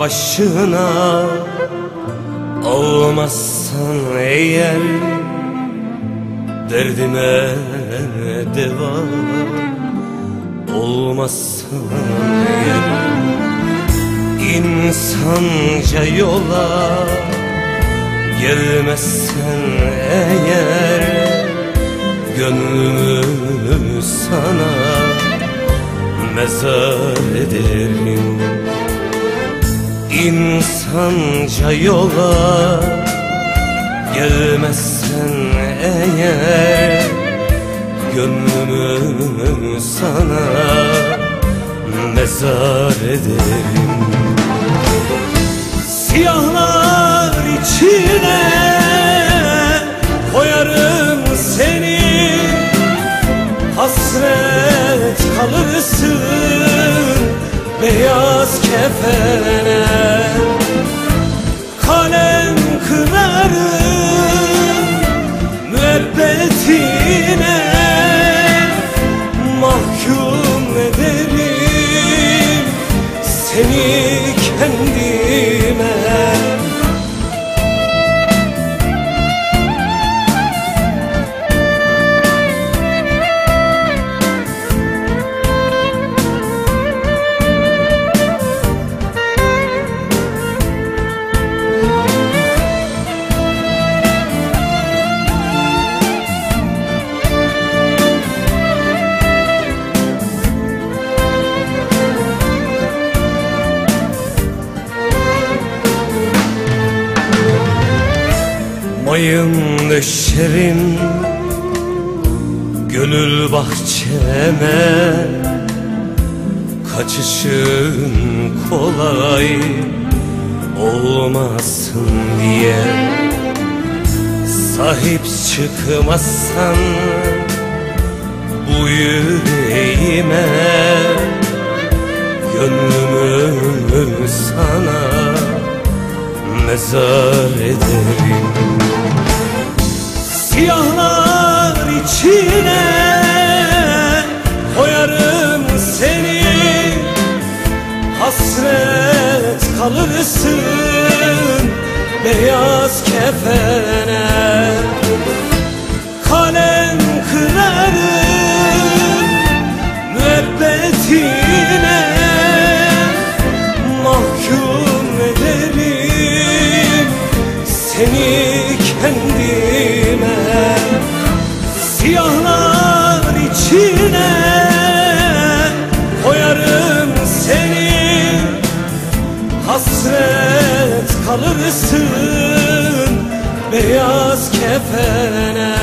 başına Olmazsan eğer Derdime deva Olmazsan eğer insanca yola Gelmezsen eğer Gönlümü sana mezar ederim İnsanca yola Gelmezsen eğer Gönlümü sana mezar ederim. Siyahlar içine koyarım seni Hasret kalırsın beyaz kefene Mayın döşerim Gönül bahçeme Kaçışın kolay Olmasın diye. Sahip çıkmazsan Bu yüreğime Gönlümü sana mezar ederim Siyahlar içine koyarım seni. Hasret kalırsın beyaz içine koyarım seni. Hasret kalırsın beyaz kefene